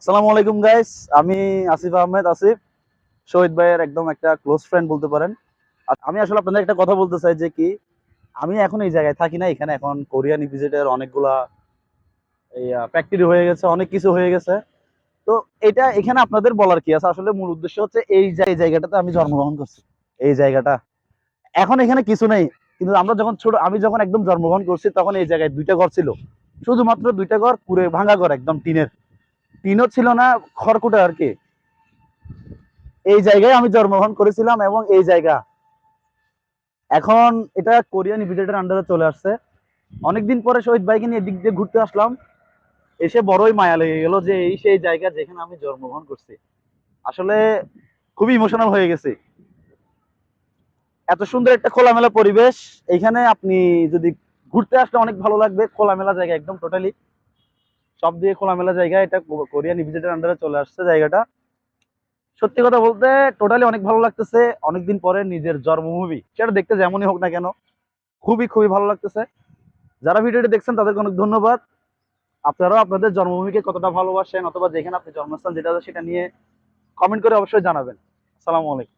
আসসালামু আলাইকুম গাইস আমি আসিফ আহমেদ, আসিফ। শহীদ ভাইয়ের একদম একটা ক্লোজ ফ্রেন্ড বলতে পারেন। আমি আসলে আপনাদের একটা কথা বলতে চাই, যে কি, আমি এখন এই জায়গায় থাকি না, এখানে এখন কোরিয়ান ইপিজেটের অনেকগুলা ফ্যাক্টরি হয়ে গেছে, অনেক কিছু হয়ে গেছে। তো এটা এখানে আপনাদের বলার কি আছে? আসলে মূল উদ্দেশ্য হচ্ছে এই জায়গাটাতে আমি জন্মগ্রহণ করছি, এই জায়গাটা। এখন এখানে কিছু নেই, কিন্তু আমরা যখন ছোট, আমি যখন একদম জন্মগ্রহণ করছি, তখন এই জায়গায় দুইটা ঘর ছিল। শুধুমাত্র দুইটা ঘর, পুরে ভাঙা ঘর, একদম টিনের। টিনও ছিল না, খড়কুটা আর কি। এই জায়গায় আমি জন্মগ্রহণ করেছিলাম এবং এই জায়গা। এখন এটা কোরিয়ান ইপিজেটের আন্ডারে চলে আসছে। অনেকদিন পরে শহীদ ভাইকে নিয়ে এদিক দিয়ে ঘুরতে আসলাম। এসে বড়ই মায়া লেগে গেল যে এই সেই জায়গা যেখানে আমি জন্মগ্রহণ করছি। আসলে খুবই ইমোশনাল হয়ে গেছে। এত সুন্দর একটা খোলামেলা পরিবেশ। এখানে আপনি যদি ঘুরতে আসলে অনেক ভালো লাগবে। খোলামেলা জায়গা একদম টোটালি সব দিয়ে খোলামেলা জায়গা, এটা কোরিয়ান ইপিজেটের আন্ডারে চলে আসছে জায়গাটা। সত্যি কথা বলতে টোটালি অনেক ভালো লাগতেছে। অনেকদিন পরে নিজের জন্মভূমি, সেটা দেখতে যেমনই হোক না কেন, খুবই খুবই ভালো লাগতেছে। যারা ভিডিওটি দেখছেন, তাদেরকে অনেক ধন্যবাদ। আপনারাও আপনাদের জন্মভূমিকে কতটা ভালোবাসেন, অথবা যেখানে আপনি জন্মস্থান যেটা সেটা নিয়ে কমেন্ট করে অবশ্যই জানাবেন। আসসালামু আলাইকুম।